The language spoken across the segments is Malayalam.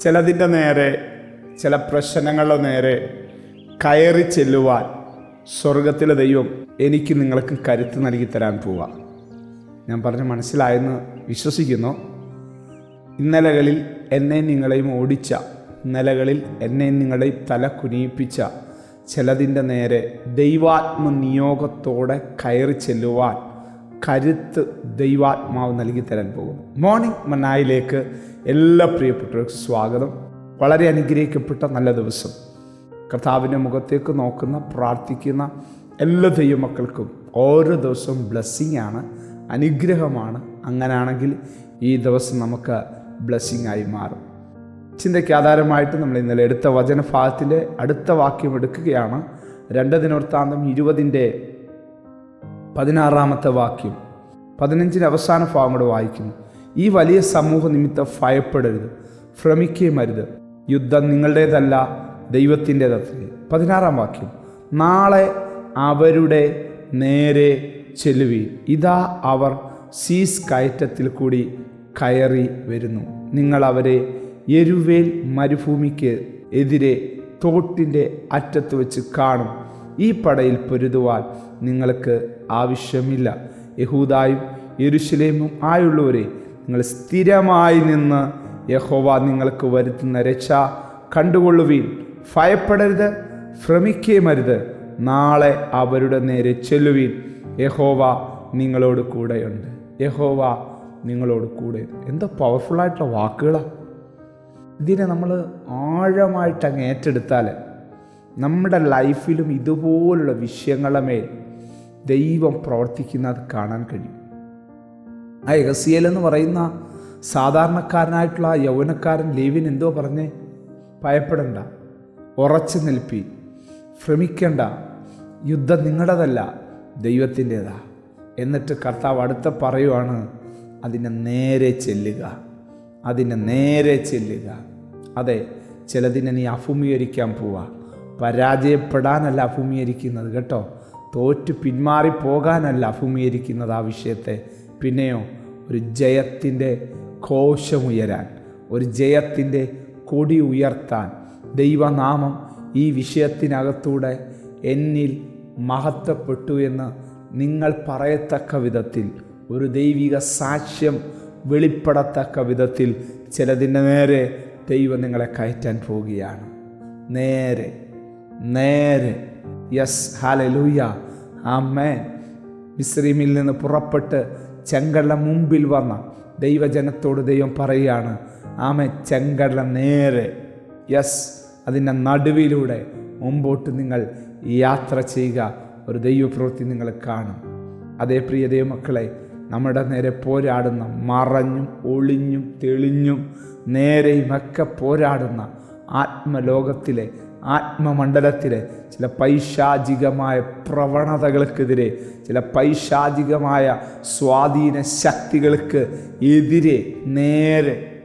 ചിലതിന്റെ നേരെ ചില പ്രശ്നങ്ങളുടെ നേരെ കയറി ചെല്ലുവാൻ സ്വർഗത്തിലെ ദൈവം എനിക്ക് നിങ്ങൾക്ക് കരുത്ത് നൽകി തരാൻ പോവാം. ഞാൻ പറഞ്ഞ് മനസ്സിലായെന്ന് വിശ്വസിക്കുന്നു. ഇന്നലകളിൽ എന്നെ നിങ്ങളെയും ഓടിച്ച ഇന്നലകളിൽ എന്നെ നിങ്ങളെയും തല കുനിയിപ്പിച്ച ചിലതിന്റെ നേരെ ദൈവാത്മ നിയോഗത്തോടെ കയറി ചെല്ലുവാൻ കരുത്ത് ദൈവാത്മാവ് നൽകി തരാൻ പോകുന്നു. മോർണിംഗ് മനായിലേക്ക് എല്ലാ പ്രിയപ്പെട്ടവർക്കും സ്വാഗതം. വളരെ അനുഗ്രഹിക്കപ്പെട്ട നല്ല ദിവസം. കർത്താവിന്റെ മുഖത്തേക്ക് നോക്കുന്ന പ്രാർത്ഥിക്കുന്ന എല്ലാ ദൈവമക്കൾക്കും ഓരോ ദിവസവും ബ്ലെസ്സിങ് ആണ് അനുഗ്രഹമാണ്. അങ്ങനെയാണെങ്കിൽ ഈ ദിവസം നമുക്ക് ബ്ലെസ്സിങ് ആയി മാറും. ചിന്തയ്ക്ക് ആധാരമായിട്ട് നമ്മൾ ഇന്നലെ എടുത്ത വചനഭാഗത്തിന്റെ അടുത്ത വാക്യം എടുക്കുകയാണ്. രണ്ട് ദിനവൃത്താന്തം ഇരുപതിന്റെ പതിനാറാമത്തെ വാക്യം. പതിനഞ്ചിന് അവസാന ഭാഗം കൂടെ വായിക്കുന്നു. ഈ വലിയ സമൂഹ നിമിത്തം ഭയപ്പെടരുത്. ഭ്രമിക്കുകയും അരുത് യുദ്ധം നിങ്ങളുടേതല്ല ദൈവത്തിന്റെതത്രേ. പതിനാറാം വാക്യം. നാളെ അവരുടെ നേരെ ചെല്ലുവി ഇതാ അവർ സീസ് കയറ്റത്തിൽ കൂടി കയറി വരുന്നു. നിങ്ങൾ അവരെ എരുവേൽ മരുഭൂമിക്ക് എതിരെ തോട്ടിന്റെ അറ്റത്ത് വെച്ച് കാണും. ഈ പടയിൽ പൊരുതുവാൻ നിങ്ങൾക്ക് ആവശ്യമില്ല. യഹൂദായും യെരുശലേമും ആയുള്ളവരെ നിങ്ങൾ സ്ഥിരമായി നിന്ന് യഹോവ നിങ്ങൾക്ക് വരുത്തുന്ന രക്ഷ കണ്ടുകൊള്ളുവീൻ. ഭയപ്പെടരുത് ഭ്രമിക്കുകയുമരുത് നാളെ അവരുടെ നേരെ ചെല്ലുവീൻ. യഹോവ നിങ്ങളോട് കൂടെയുണ്ട്. യഹോവ നിങ്ങളോട് കൂടെ. എന്തോ പവർഫുള്ളായിട്ടുള്ള വാക്കുകളാണ് ഇതിനെ നമ്മൾ ആഴമായിട്ട് അങ്ങ് ഏറ്റെടുത്താൽ നമ്മുടെ ലൈഫിലും ഇതുപോലുള്ള വിഷയങ്ങളുടെ മേൽ ദൈവം പ്രവർത്തിക്കുന്നത് കാണാൻ കഴിയും. ആ എഹസിയേൽ എന്ന് പറയുന്ന സാധാരണക്കാരനായിട്ടുള്ള ആ യൗവനക്കാരൻ ലേവിൻ എന്തോ പറഞ്ഞേ ഭയപ്പെടണ്ട ഉറച്ചു നിൽപ്പി ഭ്രമിക്കണ്ട യുദ്ധം നിങ്ങളുടേതല്ല ദൈവത്തിന്റെതാ. എന്നിട്ട് കർത്താവ് അടുത്ത പറയുവാണ് അതിനെ നേരെ ചെല്ലുക അതിനെ നേരെ ചെല്ലുക. അതെ ചിലതിനെ നീ അഭിമുഖീകരിക്കാൻ പോവാ. പരാജയപ്പെടാനല്ല അഭിമുഖീകരിക്കുന്നത് കേട്ടോ. തോറ്റു പിന്മാറി പോകാനല്ല അഭിമുഖീകരിക്കുന്നത് ആ വിഷയത്തെ. പിന്നെയോ ഒരു ജയത്തിന്റെ കോശമുയരാൻ ഒരു ജയത്തിന്റെ കൊടി ഉയർത്താൻ. ദൈവനാമം ഈ വിഷയത്തിനകത്തൂടെ എന്നിൽ മഹത്വപ്പെട്ടു എന്ന് നിങ്ങൾ പറയത്തക്ക വിധത്തിൽ ഒരു ദൈവിക സാക്ഷ്യം വെളിപ്പെടത്തക്ക വിധത്തിൽ ചിലതിന്റെ നേരെ ദൈവം നിങ്ങളെ കയറ്റാൻ പോവുകയാണ്. നേരെ നേരെ. യെസ് ഹാലലൂയ ആമേൻ മിസ്രീമിൽ നിന്ന് പുറപ്പെട്ട് ചെങ്കടല മുമ്പിൽ വന്ന ദൈവജനത്തോട് ദൈവം പറയുകയാണ് ആമേ ചെങ്കടല നേരെ. യെസ് അതിന്റെ നടുവിലൂടെ മുമ്പോട്ട് നിങ്ങൾ യാത്ര ചെയ്യുക. ഒരു ദൈവപ്രവൃത്തി നിങ്ങൾ കാണും. അതേ പ്രിയ ദൈവമക്കളെ നമ്മുടെ നേരെ പോരാടുന്ന മറഞ്ഞും ഒളിഞ്ഞും തെളിഞ്ഞും നേരെയുമൊക്കെ പോരാടുന്ന ആത്മലോകത്തിലെ ആത്മമണ്ഡലത്തിലെ ചില പൈശാചികമായ പ്രവണതകൾക്കെതിരെ ചില പൈശാചികമായ സ്വാധീന ശക്തികൾക്ക് എതിരെ നേരെ.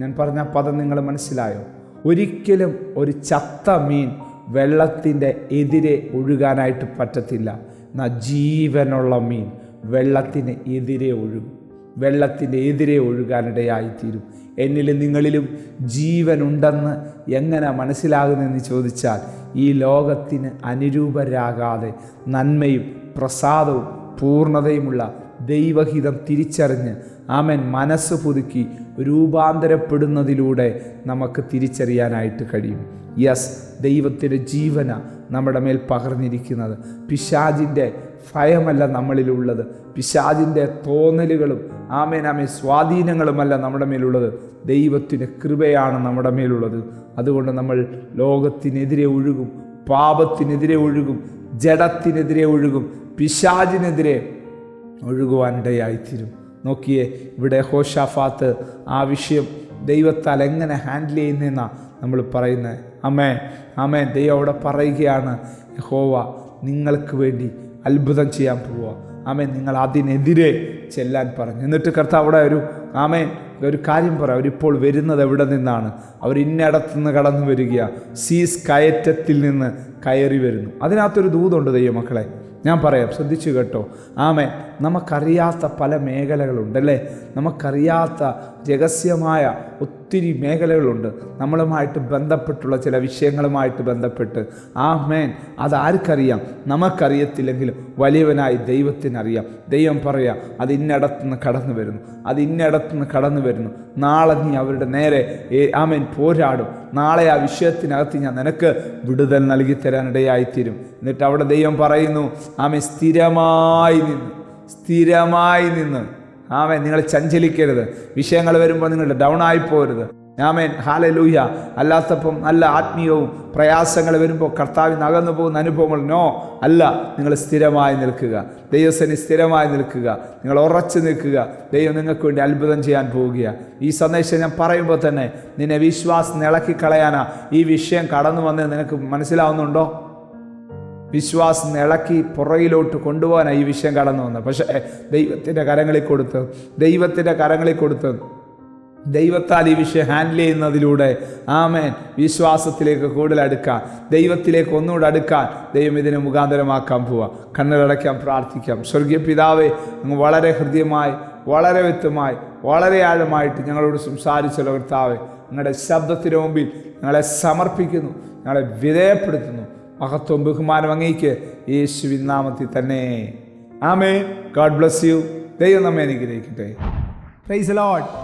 ഞാൻ പറഞ്ഞ പദം നിങ്ങൾ മനസ്സിലായോ? ഒരിക്കലും ഒരു ചത്ത മീൻ വെള്ളത്തിന്റെ എതിരെ ഒഴുകാനായിട്ട് പറ്റത്തില്ല. എന്നാൽ ജീവനുള്ള മീൻ വെള്ളത്തിന് എതിരെ ഒഴുകും. വെള്ളത്തിന്റെ എതിരെ ഒഴുകാനിടയായിത്തീരും. എന്നിലും നിങ്ങളിലും ജീവനുണ്ടെന്ന് എങ്ങനെ മനസ്സിലാകുന്നതെന്ന് ചോദിച്ചാൽ ഈ ലോകത്തിന് അനുരൂപരാകാതെ നന്മയും പ്രസാദവും പൂർണതയുമുള്ള ദൈവഹിതം തിരിച്ചറിഞ്ഞ് ആമൻ മനസ്സ് പുതുക്കി രൂപാന്തരപ്പെടുന്നതിലൂടെ നമുക്ക് തിരിച്ചറിയാനായിട്ട് കഴിയും. യെസ് ദൈവത്തിന്റെ ജീവന നമ്മുടെ മേൽ പകർന്നിരിക്കുന്നത്. പിശാജിന്റെ ഭയമല്ല നമ്മളിലുള്ളത്. പിശാജിന്റെ തോന്നലുകളും ആമേൻ ആമേ സ്വാധീനങ്ങളുമല്ല നമ്മുടെ മേലുള്ളത്. ദൈവത്തിന്റെ കൃപയാണ് നമ്മുടെ മേലുള്ളത്. അതുകൊണ്ട് നമ്മൾ ലോകത്തിനെതിരെ ഒഴുകും പാപത്തിനെതിരെ ഒഴുകും ജഡത്തിനെതിരെ ഒഴുകും പിശാജിനെതിരെ ഒഴുകുവാനിടയായിത്തീരും. നോക്കിയേ ഇവിടെ ഹോഷാഫാത്ത് ആ വിഷയം ദൈവത്താൽ എങ്ങനെ ഹാൻഡിൽ ചെയ്യുന്നതെന്നാണ് നമ്മൾ പറയുന്നത് അമ്മേ അമ്മേ ദൈവം അവിടെ പറയുകയാണ് ഹോവ നിങ്ങൾക്ക് വേണ്ടി അത്ഭുതം ചെയ്യാൻ പോവുക. ആമേൻ. നിങ്ങൾ അതിനെതിരെ ചെല്ലാൻ പറഞ്ഞു. എന്നിട്ട് കർത്താവ് അവിടെ ഒരു ആമേൻ ഒരു കാര്യം പറ. അവരിപ്പോൾ വരുന്നത് എവിടെ നിന്നാണ്? അവർ ഇന്നടത്തുനിന്ന് കടന്നു വരിക സീസ് കയറ്റത്തിൽ നിന്ന് കയറി വരുന്നു. അതിനകത്തൊരു ദൂതുണ്ട് ദൈവമക്കളെ. ഞാൻ പറയാം ശ്രദ്ധിച്ചു കേട്ടോ. ആമേ നമുക്കറിയാത്ത പല മേഖലകളുണ്ടല്ലേ നമുക്കറിയാത്ത രഹസ്യമായ ഒത്തിരി മേഖലകളുണ്ട്. നമ്മളുമായിട്ട് ബന്ധപ്പെട്ടുള്ള ചില വിഷയങ്ങളുമായിട്ട് ബന്ധപ്പെട്ട്. ആ മേൻ അതാർക്കറിയാം നമുക്കറിയത്തില്ലെങ്കിലും വലിയവനായി ദൈവത്തിനറിയാം. ദൈവം പറയാം അത് കടന്നു വരുന്നു. അത് കടന്നു വരുന്നു. നാളെ നീ അവരുടെ നേരെ ആമേൻ പോരാടും. നാളെ ആ വിഷയത്തിനകത്ത് ഞാൻ നിനക്ക് വിടുതൽ നൽകി തരാനിടയായിത്തീരും. എന്നിട്ട് അവിടെ ദൈവം പറയുന്നു ആമേ സ്ഥിരമായി നിന്ന് സ്ഥിരമായി നിന്ന്. ആമേ നിങ്ങൾ ചഞ്ചലിക്കരുത്. വിഷയങ്ങൾ വരുമ്പോൾ നിങ്ങൾ ഡൗൺ ആയി പോരുത് ആമേൻ. ഹാലലൂഹ്യ അല്ലാത്തപ്പം നല്ല ആത്മീയവും പ്രയാസങ്ങൾ വരുമ്പോൾ കർത്താവിന് അകന്നു പോകുന്ന അനുഭവങ്ങൾ നോ. അല്ല നിങ്ങൾ സ്ഥിരമായി നിൽക്കുക. ദൈവസനി സ്ഥിരമായി നിൽക്കുക. നിങ്ങൾ ഉറച്ചു നിൽക്കുക. ദൈവം നിങ്ങൾക്ക് വേണ്ടി അത്ഭുതം ചെയ്യാൻ പോവുകയാണ് ഈ സന്ദേശം ഞാൻ പറയുമ്പോൾ തന്നെ നിന്നെ വിശ്വാസം ഇളക്കിക്കളയാനാ. ഈ വിഷയം കടന്നു വന്ന് നിനക്ക് മനസ്സിലാവുന്നുണ്ടോ? വിശ്വാസം ഇളക്കി പുറകിലോട്ട് കൊണ്ടുപോകാനാണ് ഈ വിഷയം കടന്നു വന്നത്. പക്ഷേ ദൈവത്തിന്റെ കരങ്ങളിൽ കൊടുത്ത് ദൈവത്തിന്റെ കരങ്ങളിൽ കൊടുത്ത് ദൈവത്താൽ ഈ വിഷയം ഹാൻഡിൽ ചെയ്യുന്നതിലൂടെ ആമേൻ. വിശ്വാസത്തിലേക്ക് കൂടുതൽ അടുക്കാൻ ദൈവത്തിലേക്ക് ഒന്നുകൂടെ അടുക്കാൻ ദൈവം ഇതിനെ മുഖാന്തരമാക്കാൻ പോവാം. കണ്ണുകളടയ്ക്കാൻ പ്രാർത്ഥിക്കാം. സ്വർഗീയ പിതാവേ അങ്ങ് വളരെ ഹൃദ്യമായി വളരെ വ്യക്തമായി വളരെ ആഴമായിട്ട് ഞങ്ങളോട് സംസാരിച്ച കർത്താവെ ഞങ്ങളുടെ ശബ്ദത്തിന് മുമ്പിൽ ഞങ്ങളെ സമർപ്പിക്കുന്നു ഞങ്ങളെ വിധേയപ്പെടുത്തുന്നു. മഹത്വം ബഹുമാനം അങ്ങേക്ക് യേശുവിൻ നാമത്തിൽ തന്നെ. ആമേ ഗോഡ് ബ്ലസ് യു ദൈവം നമ്മെ അനുഗ്രഹിക്കട്ടെ. Price load